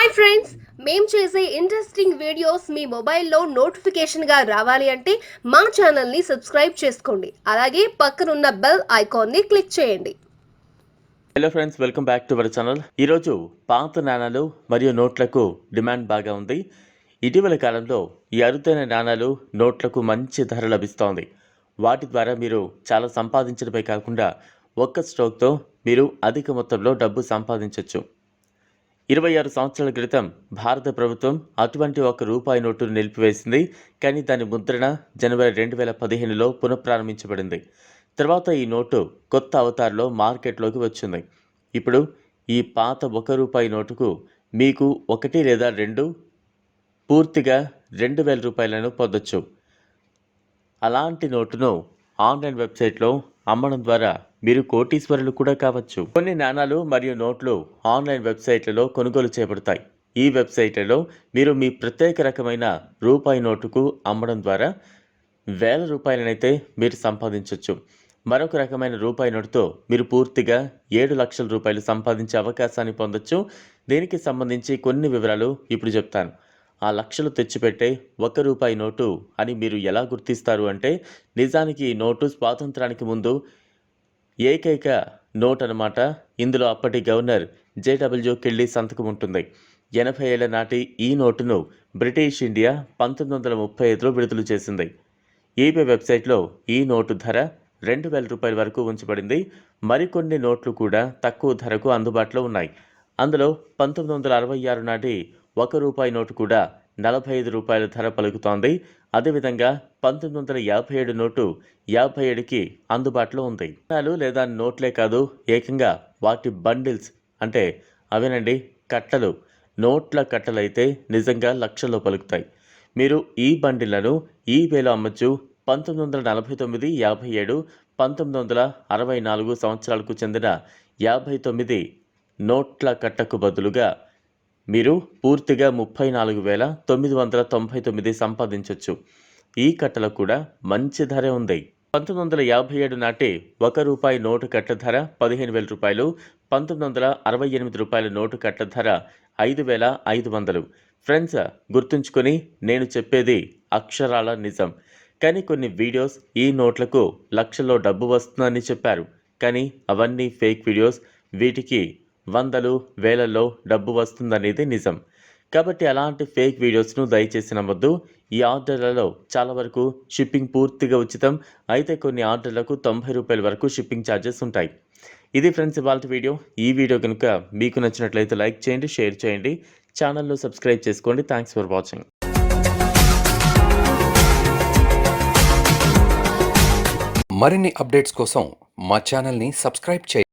Hi friends మేము చేసే interesting videos మీ మొబైల్లో నోటిఫికేషన్గా రావాలి అంటే మా ఛానల్ని సబ్స్క్రైబ్ చేసుకోండి. అలాగే పక్కనున్న బెల్ ఐకాన్ని క్లిక్ చేయండి. Hello friends welcome back to our channel ఈరోజు పాత నాణాలు మరియు నోట్లకు డిమాండ్ బాగా ఉంది. ఇటీవల కాలంలో ఈ అరుదైన నాణాలు నోట్లకు మంచి ధర లభిస్తోంది. వాటి ద్వారా మీరు చాలా సంపాదించడమే కాకుండా ఒక్క స్ట్రోక్తో మీరు అధిక మొత్తంలో డబ్బు సంపాదించవచ్చు ఇరవై ఆరు సంవత్సరాల క్రితం భారత ప్రభుత్వం అటువంటి ఒక రూపాయి నోటును నిలిపివేసింది. కానీ దాని ముద్రణ జనవరి రెండు వేల పదిహేనులో పునఃప్రారంభించబడింది. తర్వాత ఈ నోటు కొత్త అవతారలో మార్కెట్లోకి వచ్చింది. ఇప్పుడు ఈ పాత ఒక రూపాయి నోటుకు మీకు ఒకటి లేదా రెండు పూర్తిగా రెండు వేల రూపాయలను పొందొచ్చు. అలాంటి నోటును ఆన్లైన్ వెబ్సైట్లో అమ్మడం ద్వారా మీరు కోటీశ్వరులు కూడా కావచ్చు. కొన్ని నాణాలు మరియు నోట్లు ఆన్లైన్ వెబ్సైట్లలో కొనుగోలు చేయబడతాయి. ఈ వెబ్సైట్లలో మీరు మీ ప్రత్యేక రకమైన రూపాయి నోటుకు అమ్మడం ద్వారా వేల రూపాయలనైతే మీరు సంపాదించవచ్చు మరొక రకమైన రూపాయి నోటుతో మీరు పూర్తిగా ఏడు లక్షల రూపాయలు సంపాదించే అవకాశాన్ని పొందొచ్చు. దీనికి సంబంధించి కొన్ని వివరాలు ఇప్పుడు చెప్తాను. ఆ లక్షలు తెచ్చిపెట్టే ఒక రూపాయి నోటు అని మీరు ఎలా గుర్తిస్తారు అంటే నిజానికి ఈ నోటు స్వాతంత్రానికి ముందు ఏకైక నోట్ అన్నమాట ఇందులో అప్పటి గవర్నర్ జేడబ్ల్యూ కిళ్ళీ సంతకం ఉంటుంది. ఎనభై ఏళ్ళ నాటి ఈ నోటును బ్రిటిష్ ఇండియా పంతొమ్మిది వందల ముప్పై ఐదులో విడుదల చేసింది. ఈబే వెబ్సైట్లో ఈ నోటు ధర రెండు వేల రూపాయల వరకు ఉంచబడింది. మరికొన్ని నోట్లు కూడా తక్కువ ధరకు అందుబాటులో ఉన్నాయి. అందులో పంతొమ్మిది వందల అరవై ఆరు నాటి ఒక రూపాయి నోటు కూడా నలభై ఐదు రూపాయల ధర పలుకుతోంది. అదేవిధంగా పంతొమ్మిది వందల యాభై ఏడు నోటు యాభై ఏడుకి అందుబాటులో ఉంది. లేదా నోట్లే కాదు ఏకంగా వాటి బండిల్స్ అంటే అవేనండి కట్టలు. నోట్ల కట్టలైతే నిజంగా లక్షల్లో పలుకుతాయి. మీరు ఈ బండిలను ఈవేలో అమ్మచ్చు. పంతొమ్మిది వందల నలభై తొమ్మిది యాభై ఏడు పంతొమ్మిది వందల అరవై నాలుగు సంవత్సరాలకు చెందిన యాభై తొమ్మిది నోట్ల కట్టకు బదులుగా మీరు పూర్తిగా ముప్పై నాలుగు వేల తొమ్మిది వందల తొంభై తొమ్మిది సంపాదించవచ్చు ఈ కట్టలకు కూడా మంచి ధర ఉంది. పంతొమ్మిది వందల యాభై ఏడు నాటి ఒక రూపాయి నోటు కట్ట ధర పదిహేను వేల రూపాయలు పంతొమ్మిది వందల అరవై ఎనిమిది రూపాయల నోటు కట్ట ధర ఐదు వేల ఐదు వందలు. ఫ్రెండ్స్ గుర్తుంచుకొని నేను చెప్పేది అక్షరాల నిజం. కానీ కొన్ని వీడియోస్ ఈ నోట్లకు లక్షల్లో డబ్బు వస్తుందని చెప్పారు. కానీ అవన్నీ ఫేక్ వీడియోస్. వీటికి వందలు వేలల్లో డబ్బు వస్తుందనేది నిజం. కాబట్టి అలాంటి ఫేక్ వీడియోస్ను దయచేసి నమ్మొద్దు. ఈ ఆర్డర్లలో చాలా వరకు షిప్పింగ్ పూర్తిగా ఉచితం. అయితే కొన్ని ఆర్డర్లకు తొంభై రూపాయల వరకు షిప్పింగ్ ఛార్జెస్ ఉంటాయి. ఇది ఫ్రెండ్స్ ఇవాళ వీడియో. ఈ వీడియో కనుక మీకు నచ్చినట్లయితే లైక్ చేయండి షేర్ చేయండి. ఛానల్లో సబ్స్క్రైబ్ చేసుకోండి. Thanks for watching. మరిన్ని అప్డేట్స్ కోసం మా ఛానల్ని సబ్స్క్రైబ్ చేయండి.